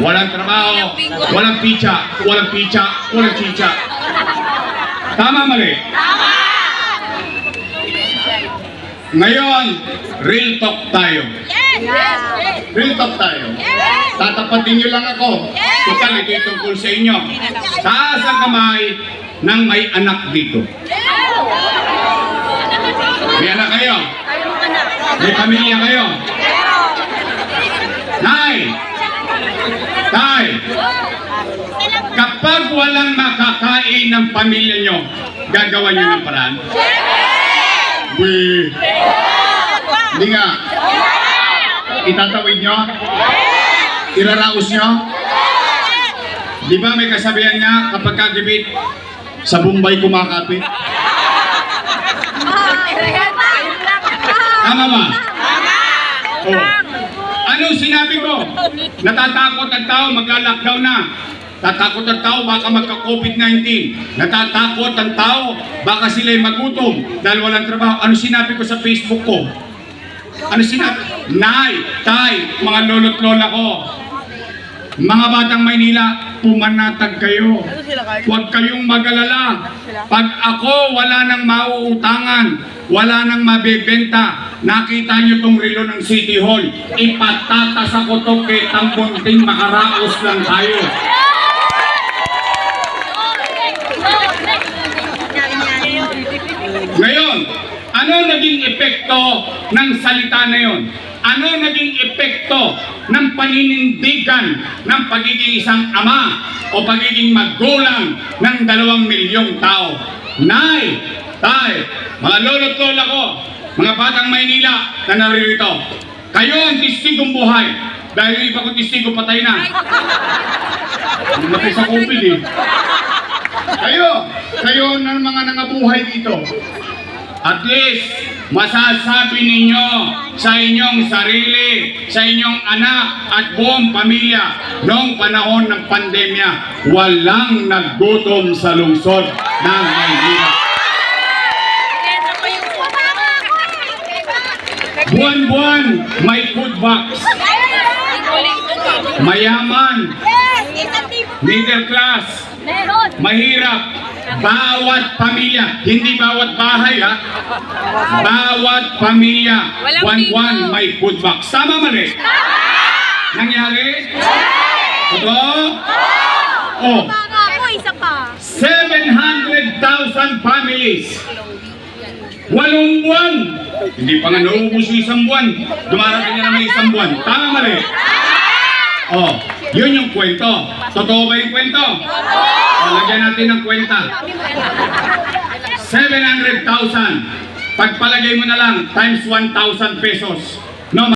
walang trabaho, walang pizza, walang pizza, walang chicha. Tama mali? Ngayon, real talk tayo. Real talk tayo. Tatapatin nyo lang ako. Total, ito yung tungkol sa inyo. Taas ang kamay ng may anak dito. May anak kayo? May pamilya kayo? Nay! Tay! Kapag walang makakain ng pamilya nyo, gagawa nyo ng paraan? Weh! Hindi nga. Itatawid nyo? Iraraos nyo? Di ba may kasabihan nga kapag kagibit, sa Bombay kumakapit? Tama ba? Oh. Sinabi ko? Natatakot ang tao, magla-lockdown na. Tatakot ang tao, baka magka-COVID-19. Natatakot ang tao, baka sila'y magutom dahil walang trabaho. Ano sinabi ko sa Facebook ko? Ano sinabi? Nay, tay, mga lolo't lola ko. Mga batang Maynila, pumanatag kayo. Huwag kayong magalala. Pag ako wala nang mauutangan, wala nang mabebenta, nakita niyo tong relo ng City Hall, ipatatas ako to kay Tambunting makaraos lang tayo. Ngayon, ano naging epekto ng salita na yon? Ano naging epekto ng paninindigan ng pagiging isang ama o pagiging magulang ng dalawang milyong tao? Nay, tay, mga lolo't lola ko, mga batang Maynila na naririto, kayo ang testigong buhay dahil yung iba kong testigo patay na. Matay sa COVID eh. Kayo, kayo ng mga nangabuhay dito. At least, masasabi ninyo sa inyong sarili, sa inyong anak at buong pamilya, noong panahon ng pandemya, walang naggutom sa lungsod ng Maynila. Buwan-buwan, may food box. Mayaman, middle class, mahirap, bawat pamilya, hindi bawat bahay ha, bawat pamilya, bingo. may food box. Tama mali? Nangyari? Totoo? Oh, Baka ako, isa pa. 700,000 families. Walong buwan. Hindi pa nga naubos yung isang buwan. Dumarating na naman isang buwan. Tama mali? Oh, yun yung kwento. Totoo ba yung kwento? Oh, lagyan natin ng kwenta. 700,000. Pagpalagay mo na lang, times 1,000 pesos. No,